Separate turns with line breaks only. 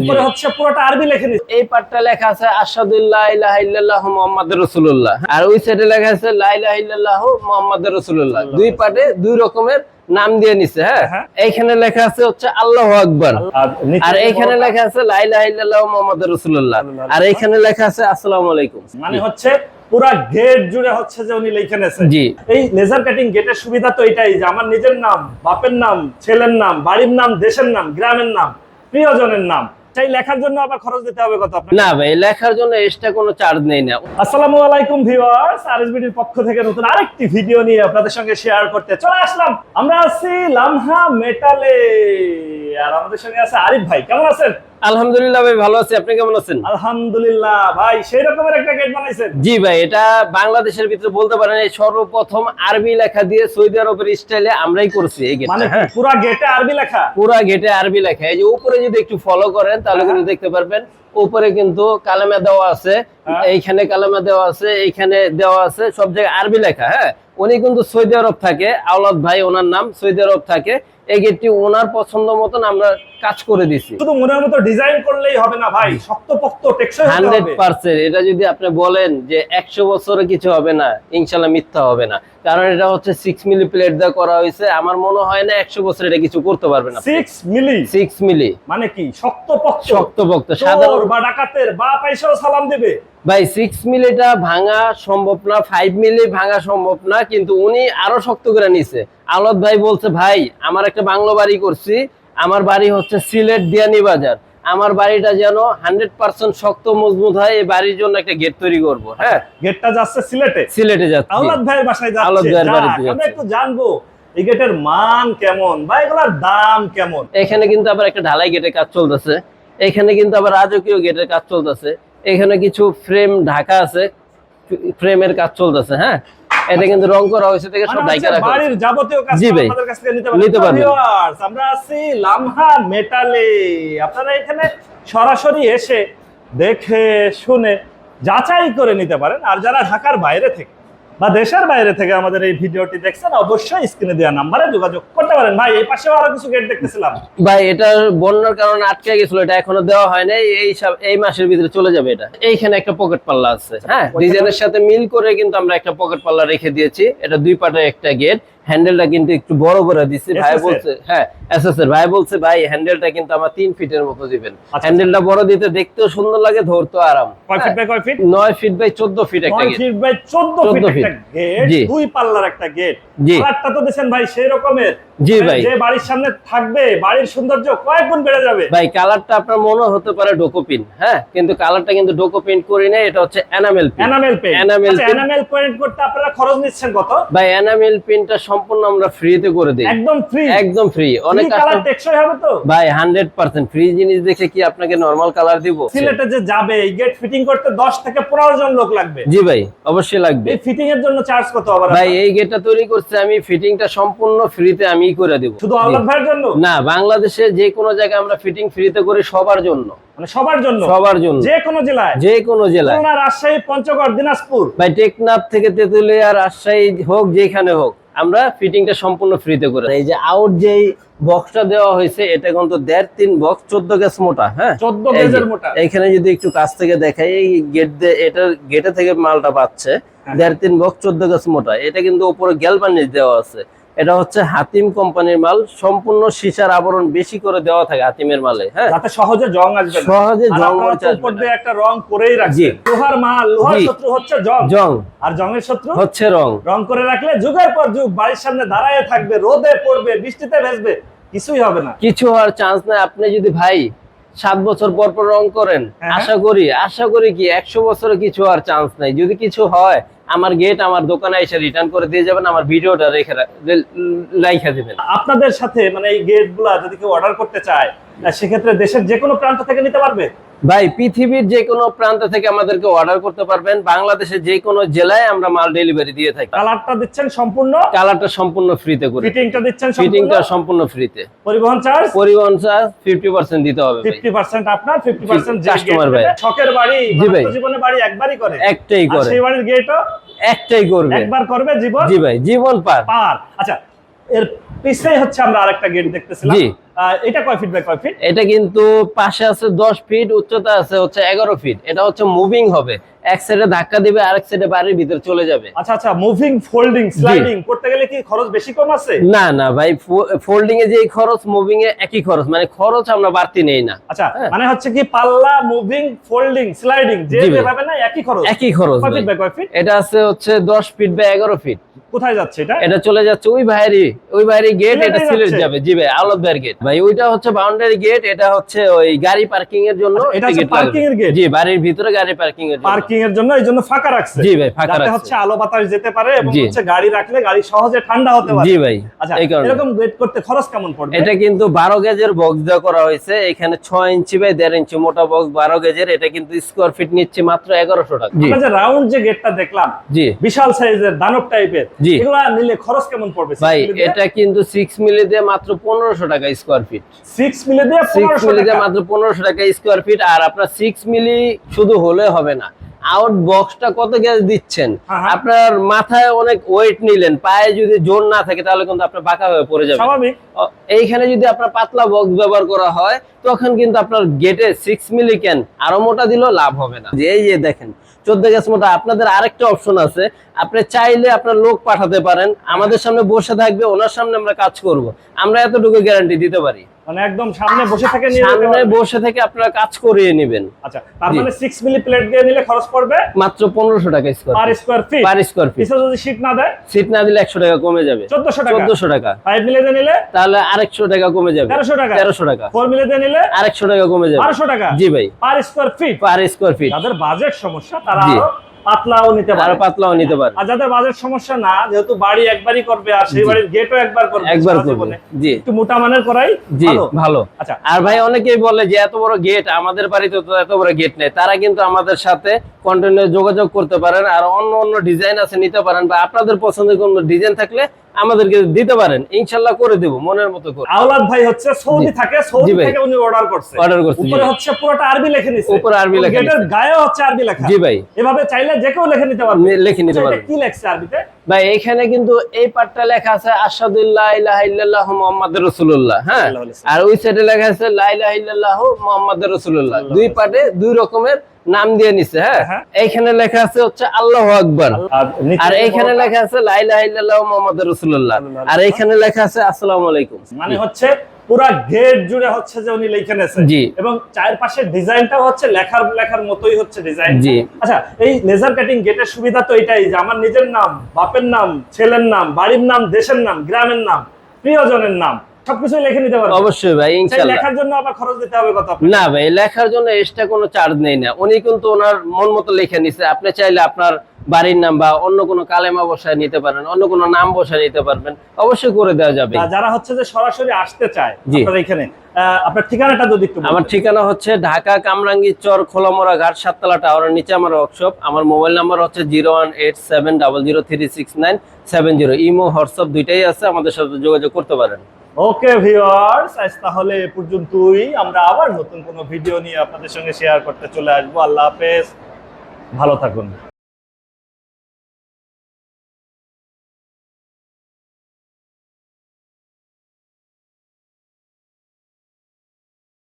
উপরে হচ্ছে পুরোটা আরবি লেখে
এই লেখা আছে আসাদুল্লাহ ইলাহা ইল্লাল্লাহু মুহাম্মাদুর রাসূলুল্লাহ। আর ওই সাইডে লেখা আছে লা ইলাহা ইল্লাল্লাহু মুহাম্মাদুর রাসূলুল্লাহ। দুই দুই রকমের নাম দিয়ে নিছে হ্যাঁ?
হ্যাঁ।
এইখানে লেখা আছে হচ্ছে আল্লাহু আকবার।
আর নিচে
আর এইখানে লেখা আছে লা ইলাহা ইল্লাল্লাহু মুহাম্মাদুর রাসূলুল্লাহ। আর এইখানে লেখা আছে আসসালামু আলাইকুম।
মানে হচ্ছে পুরা গেট জুড়ে হচ্ছে যে উনি লিখে নেছেন
জি।
এই লেজার কাটিং গেটের সুবিধা তো এটাই যে আমার নিজের নাম বাপের নাম ছেলের নাম বাড়ির নাম দেশের নাম গ্রামের নাম প্রিয়জনের নাম সেই লেখার জন্য আবার খরচ দিতে হবে কত আপনার
না ভাই লেখার জন্য এক্সট্রা কোনো চার্জ নেই না।
আসসালামু আলাইকুম ভিউয়ার্স আরএসবিডির পক্ষ থেকে নতুন আরেকটি ভিডিও নিয়ে আপনাদের সঙ্গে শেয়ার করতে চলে আসলাম। আমরা আছি লামহা মেটালে আর আমাদের সঙ্গে আছে আরিফ ভাই কেমন আছেন?
আলহামদুলিল্লাহ ভাই ভালো আছি। আপনি কেমন আছেন?
আলহামদুলিল্লাহ ভাই সেই রকমের একটা গেট বানাইছেন?
জি ভাই এটা বাংলাদেশের ভিতরে বলতে পারেন এই সর্বপ্রথম আরবি লেখা দিয়ে সৌদি আরবের স্টাইলে আমরাই করছি এই গেটটা
মানে
হ্যাঁ।
পুরা গেটে আরবি লেখা?
পুরা গেটে আরবি লেখা। এই যে উপরে যদি একটু ফলো করেন তাহলে কিন্তু দেখতে পারবেন উপরে কিন্তু কালামে দেওয়া আছে।
হ্যাঁ।
এইখানে কালামে দেওয়া আছে এইখানে দেওয়া আছে সব জায়গায় আরবি লেখা হ্যাঁ? উনি কিন্তু সৌদি আরব থাকে আওলাদ ভাই ওনার নাম সৌদি আরব থাকে। এই গেটটি ওনার পছন্দ মতন আমরা কাজ করে দিছি।
শুধু মনের মতো ডিজাইন করলেই হবে না ভাই শক্তপোক্ত টেকসই হতে হবে।
পার্সেন্ট। এটা যদি আপনি বলেন যে একশো বছরে কিছু হবে না ইনশাল্লাহ মিথ্যা হবে না। কারণ এটা হচ্ছে সিক্স মিলি প্লেট দিয়ে করা হয়েছে। আমার মনে হয় না একশো বছর এটা কিছু করতে পারবে না
সিক্স মিলি
সিক্স মিলি
মানে কি? শক্তপোক্ত।
শক্তপোক্ত সাধারণ
বা ডাকাতের বা পাইসাও সালাম দেবে।
ভাই সিক্স মিলিটা ভাঙা সম্ভব না ফাইভ মিলি ভাঙা সম্ভব না কিন্তু উনি আরও শক্ত করে নিছে। আলত ভাই বলছে ভাই আমার একটা বাংলো বাড়ি করছি আমার বাড়ি হচ্ছে সিলেট দিয়ানি বাজার। আমার বাড়িটা যেন হান্ড্রেড পার্সেন্ট শক্ত মজবুত হয় এই বাড়ির জন্য একটা গেট তৈরি করব হ্যাঁ?
গেটটা যাচ্ছে সিলেটে?
সিলেটে যাচ্ছি।
আওলাদ ভাইয়ের বাসায়
আওলাদ
যাচ্ছে
ভাইয়ের বাড়িতে
আমরা একটু জানব এই গেটের মান কেমন? বা এগুলার দাম কেমন?
এখানে কিন্তু আবার একটা ঢালাই গেটের কাজ চলতেছে। এখানে কিন্তু আবার রাজকীয় গেটের কাজ চলতেছে। এখানে কিছু ফ্রেম ঢাকা আছে ফ্রেমের কাজ চলতেছে হ্যাঁ এটা কিন্তু রং করা হয়েছে থেকে সব
ঢাকা
ডাইকা রাখা
বাড়ির যাবতীয় কাজ
জি ভাই।
আপনাদের কাছ থেকে নিতে পারবেন
নিতে পারবেন।
আমরা আছি লামহা মেটালে আপনারা এখানে সরাসরি এসে দেখে শুনে যাচাই করে নিতে পারেন আর যারা ঢাকার বাইরে থেকে বা দেশের বাইরে থেকে আমাদের এই ভিডিওটি দেখছেন অবশ্যই স্ক্রিনে দেওয়া নাম্বারে যোগাযোগ করতে পারেন। ভাই এই পাশেও আরও কিছু গেট দেখতেছিলাম।
ভাই এটার বন্যার কারণে আটকে গেছিল এটা এখনও দেওয়া হয় নাই। এই সব এই মাসের ভিতরে চলে যাবে এটা। এইখানে একটা পকেট পাল্লা আছে হ্যাঁ?
ওইখানে-
ডিজাইনের সাথে মিল করে কিন্তু আমরা একটা পকেট পাল্লা রেখে দিয়েছি। এটা দুই পাটে একটা গেট হ্যান্ডেলটা কিন্তু একটু বড় করে দিচ্ছি ভাই বলছে হ্যাঁ এসএসএর ভাই বলছে ভাই হ্যান্ডেলটা কিন্তু আমার তিন ফিটের মতো দিবেন।
আচ্ছা।
হ্যান্ডেলটা বড় দিতে দেখতেও সুন্দর লাগে ধরতে আরাম।
কয় ফিট বাই কয় ফিট?
নয় ফিট বাই চোদ্দ ফিট একটা গেট
ফিট বাই
14
ফিট। একটা গেট দুই পাল্লার একটা গেট। কালারটা তো দিচ্ছেন ভাই সেই রকমের
জি ভাই।
যে বাড়ির সামনে থাকবে বাড়ির সৌন্দর্য কয়েক গুণ বেড়ে যাবে।
ভাই কালারটা আপনার মনে হতে পারে ডোকোপিন হ্যাঁ? কিন্তু কালারটা কিন্তু ডোকোপিন করি না এটা হচ্ছে এনামেল পিন
এনামেল আচ্ছা এনামেল পেইন্ট করতে আপনারা খরচ নিচ্ছেন কত?
ভাই এনামেল পিনটা সম্পূর্ণ আমরা ফ্রিতে করে দিই।
একদম ফ্রি
একদম ফ্রি অনেক
কালার টেকসই হবে তো?
ভাই হান্ড্রেড পার্সেন্ট ফ্রি জিনিস দেখে কি আপনাকে নর্মাল কালার দিব?
সিলেটে যে যাবে এই গেট ফিটিং করতে 10 থেকে 15 জন লোক লাগবে।
জি ভাই অবশ্যই লাগবে।
এই ফিটিং এর জন্য চার্জ কত আবার
ভাই এই গেটটা তৈরি করছে আমি ফিটিংটা সম্পূর্ণ ফ্রিতে আমি করে দিব।
শুধু আওলাদ ভাইয়ের জন্য?
না বাংলাদেশে যে কোনো জায়গায় আমরা ফিটিং ফ্রিতে করি সবার জন্য।
মানে সবার জন্য?
সবার জন্য।
যে কোনো জেলায়?
যে কোনো জেলায়।
খুলনা রাজশাহী পঞ্চগড় দিনাজপুর?
ভাই টেকনাফ থেকে তেতুলিয়া রাজশাহী হোক যেখানে হোক। আমরা ফিটিংটা সম্পূর্ণ ফ্রিতে করে। এই যে আউট যেই বক্সটা দেওয়া হয়েছে এটা কিন্তু দেড় তিন বক্স চোদ্দ গ্যাস মোটা হ্যাঁ চোদ্দ
গ্যাসের মোটা।
এখানে যদি একটু কাছ থেকে দেখাই এই গেট দিয়ে এটার গেটে থেকে মালটা পাচ্ছে
হ্যাঁ।
দেড় তিন বক্স চোদ্দ গ্যাস মোটা এটা কিন্তু উপরে গ্যালবানিজ দেওয়া আছে এটা হচ্ছে হাতিম কোম্পানির মাল। সম্পূর্ণ সীসার আবরণ বেশি করে দেওয়া থাকে হাতিমের মালে হ্যাঁ?
সহজে জং আসবে
সহজে জং
একটা রং করেই রাখছে লোহার মাল লোহার শত্রু হচ্ছে জং।
জং।
আর জংয়ের শত্রু?
হচ্ছে রং।
রং করে রাখলে যুগের পর যুগ বাড়ির সামনে দাঁড়ায় থাকবে রোদে পড়বে বৃষ্টিতে ভেসবে কিছুই হবে না।
কিছু হওয়ার চান্স নাই। আপনি যদি ভাই সাত বছর পর পর রং করেন
হ্যাঁ।
আশা করি আশা করি কি একশো বছরে কিছু হওয়ার চান্স নাই। যদি কিছু হয় আমার গেট আমার দোকানে এসে রিটার্ন করে দিয়ে যাবেন, আমার ভিডিওটা রেখে লাইখা দেবেন।
আপনাদের সাথে মানে এই গেটগুলা যদি কেউ অর্ডার করতে চায় সেক্ষেত্রে দেশের যে কোনো প্রান্ত থেকে নিতে পারবে?
ভাই পৃথিবীর যে কোনো প্রান্ত থেকে আমাদেরকে অর্ডার করতে পারবেন। বাংলাদেশের যে কোনো জেলায় আমরা মাল ডেলিভারি দিয়ে থাকি।
কালারটা দিচ্ছেন সম্পূর্ণ?
কালারটা সম্পূর্ণ ফ্রিতে করি
ফিটিংটা দিচ্ছেন
ফিটিংটা সম্পূর্ণ ফ্রিতে
পরিবহন চার্জ
পরিবহন চার্জ ফিফটি পার্সেন্ট দিতে হবে ভাই।
ফিফটি পার্সেন্ট আপনার ফিফটি পার্সেন্ট
customer ভাই।
ছকের বাড়ি
জি ভাই।
জীবনে বাড়ি একবারই করে।
একটাই করে।
সেই বাড়ির গেটও
একটাই করবে।
একবার করবে জীবন
জি ভাই জীবন পার।
পার। আচ্ছা এর পিছেই হচ্ছে আমরা আরেকটা গেট দেখতেছিলাম। এটা কয় ফিট বাই কয় ফিট
এটা কিন্তু পাশে আছে দশ ফিট উচ্চতা আছে হচ্ছে এগারো ফিট এটা হচ্ছে মুভিং হবে। এক সাইডে ধাক্কা দিবে আরেক সাইডে বাড়ির ভিতরে চলে যাবে।
আচ্ছা আচ্ছা মুভিং ফোল্ডিং স্লাইডিং করতে গেলে কি খরচ বেশি কম আছে?
না না ভাই ফোল্ডিং এ যে খরচ মুভিং এ একই খরচ মানে খরচ আমরা বাড়তি নেই না।
আচ্ছা
হ্যাঁ।
মানে হচ্ছে কি পাল্লা মুভিং ফোল্ডিং স্লাইডিং যে যেভাবে না একই খরচ।
একই খরচ এটা আছে হচ্ছে দশ ফিট বা এগারো ফিট
কোথায় যাচ্ছে এটা?
এটা চলে যাচ্ছে ওই ভাইয়েরই ওই ভাইয়েরই গেট এটা সিলেট? যাবে। জি ভাই ভাইয়ের গেট ভাই ওইটা হচ্ছে বাউন্ডারি গেট এটা হচ্ছে ওই গাড়ি পার্কিং এর জন্য
আচ্ছা, এটা parking এর gate?
জি বাড়ির ভিতরে গাড়ি পার্কিং এর জন্য।
পার্কিং এর জন্য এই জন্য ফাঁকা রাখছে।
জি ভাই, ফাঁকা রাখছে।
হচ্ছে আলো বাতাস যেতে পারে এবং হচ্ছে গাড়ি রাখলে গাড়ি সহজে ঠান্ডা হতে পারে।
জি ভাই
আচ্ছা এরকম গেট করতে খরচ কেমন পড়বে?
এটা কিন্তু বারো গেজের বক্স দেওয়া করা হয়েছে এখানে ছয় ইঞ্চি বাই দেড় ইঞ্চি মোটা বক্স বারো গেজের এটা কিন্তু স্কোয়ার ফিট নিচ্ছে মাত্র এগারোশো টাকা। জি।
আমরা যে রাউন্ড যে গেটটা দেখলাম
জি।
বিশাল সাইজের দানব টাইপের। এগুলা নিলে খরচ কেমন পড়বে?
ভাই এটা কিন্তু সিক্স মিলি দিয়ে মাত্র পনেরোশো টাকা স্কোয়ার ফিট
সিক্স মিলে দিয়ে
সিক্স
পনেরোশো
মিলি দিয়ে
টাকা।
মাত্র পনেরোশো টাকা স্কোয়ার ফিট আর আপনার সিক্স মিলি শুধু হলে হবে না। আউট বক্সটা কত গ্যাস দিচ্ছেন?
হ্যাঁ, হ্যাঁ।
আপনার মাথায় অনেক ওয়েট নিলেন পায়ে যদি জোর না থাকে তাহলে কিন্তু আপনার বাঁকা হয়ে পড়ে যাবে।
স্বাভাবিক।
এইখানে যদি আপনার পাতলা বক্স ব্যবহার করা হয় তখন কিন্তু আপনার গেটে সিক্স মিলি ক্যান আরও মোটা দিলেও লাভ হবে না। যে এই যে দেখেন চোদ্দ গ্যাস মোটা আপনাদের আরেকটা অপশন আছে। আপনি চাইলে আপনার লোক পাঠাতে পারেন আমাদের সামনে বসে থাকবে ওনার সামনে আমরা কাজ করব। আমরা এতটুকু গ্যারান্টি দিতে পারি।
মানে একদম সামনে বসে থেকে নিয়ে
সামনে বসে থেকে আপনারা কাজ করিয়ে নেবেন।
আচ্ছা তার মানে সিক্স মিলি প্লেট দিয়ে নিলে খরচ পড়বে
মাত্র পনেরোশো টাকা square
per square feet
per square feet
পিছে যদি শীট না দেয়?
সিট না দিলে একশো টাকা কমে যাবে।
চোদ্দশো টাকা?
চোদ্দশো টাকা।
ফাইভ মিলে দিয়ে নিলে?
তাহলে আরেকশো টাকা কমে যাবে।
তেরোশো টাকা?
তেরোশো টাকা।
ফোর মিলে দিয়ে নিলে?
আরেকশো টাকা কমে যাবে।
বারোশো টাকা?
জি ভাই।
Per square feet
per square feet
যাদের বাজেট সমস্যা তারা। আরও পাতলাও নিতে পারে।
পাতলাও নিতে পারে।
আর যাদের বাজেট সমস্যা না যেহেতু বাড়ি একবারই করবে আর সেই বাড়ির গেটও একবার করবে
একবার করবে। জি।
একটু মোটা মানের করাই
জি
ভালো।
ভালো।
আচ্ছা।
আর ভাই অনেকেই বলে যে এত বড় গেট আমাদের বাড়িতে তো এত বড় গেট নেই। তারা কিন্তু আমাদের সাথে কন্টিনিউ যোগাযোগ করতে পারেন আর অন্য অন্য ডিজাইন আছে নিতে পারেন বা আপনাদের পছন্দের কোন ডিজাইন থাকলে আমাদেরকে দিতে পারেন ইনশাল্লাহ করে দেব মনের মতো করে।
আওলাদ ভাই হচ্ছে সৌদি থাকে সৌদি থেকে উনি অর্ডার করছে।
অর্ডার করছে
উপরে হচ্ছে পুরোটা আরবি লিখে নিছে।
উপরে আরবি লেখা
গেটের গায়ে হচ্ছে আরবি লেখা।
জি ভাই।
এভাবে চাইলে যে কেউ লিখে নিতে পারবে।
লিখে নিতে পারবে।
কি লেখছে আরবিতে?
ভাই এখানে কিন্তু এই পার্টটা লেখা আছে আসাদুল্লাহ ইলাহা ইল্লাল্লাহ মুহাম্মাদুর রাসূলুল্লাহ হ্যাঁ? আর ওই সাইডে লেখা আছে লা ইলাহা ইল্লাল্লাহ মুহাম্মাদুর রাসূলুল্লাহ। দুই পার্টে দুই রকমের নাম দিয়ে নিছে হ্যাঁ?
হ্যাঁ।
এইখানে লেখা আছে হচ্ছে আল্লাহু আকবার।
আর
এইখানে লেখা আছে লা ইলাহা ইল্লাল্লাহ মুহাম্মাদুর রাসূলুল্লাহ। আর এইখানে লেখা আছে আসসালামু আলাইকুম।
মানে হচ্ছে পুরা গেট জুড়ে হচ্ছে যে উনি লিখে নেছে
জি।
এবং চারপাশের ডিজাইনটাও হচ্ছে লেখার লেখার মতোই হচ্ছে ডিজাইন। আচ্ছা এই লেজার কাটিং গেটের সুবিধা তো এটাই যে আমার নিজের নাম বাপের নাম ছেলের নাম বাড়ির নাম দেশের নাম গ্রামের নাম প্রিয়জনের নাম সবকিছুই লিখে নিতে পারবে
অবশ্যই ভাই ইনশাআল্লাহ
লেখার জন্য আবার খরচ দিতে হবে কত
না ভাই লেখার জন্য এক্সট্রা কোনো চার্জ নেই না। উনি কিন্তু ওনার মন মতো লিখে নিছে। আপনি চাইলে আপনার বাড়ির নাম বা অন্য কোনো কালেমা বসায় নিতে পারেন অন্য কোনো নাম বসায় নিতে পারবেন অবশ্যই করে দেওয়া যাবে।
যারা হচ্ছে যে সরাসরি আসতে চায়
জি।
আপনার এখানে আপনার ঠিকানাটা যদি একটু
আমার ঠিকানা হচ্ছে ঢাকা কামরাঙ্গি চর খোলামোড়া ঘাট সাততলা টাওয়ারের নিচে আমার ওয়ার্কশপ আমার মোবাইল নাম্বার হচ্ছে zero one eight seven double zero three six nine seven zero. Imo WhatsApp দুইটাই আছে আমাদের সাথে যোগাযোগ করতে পারেন।
ওকে ভিউয়ার্স আজ তাহলে এ পর্যন্তই। আমরা আবার নতুন কোনো ভিডিও নিয়ে আপনাদের সঙ্গে শেয়ার করতে চলে আসব। আল্লাহ হাফেজ। ভালো থাকুন।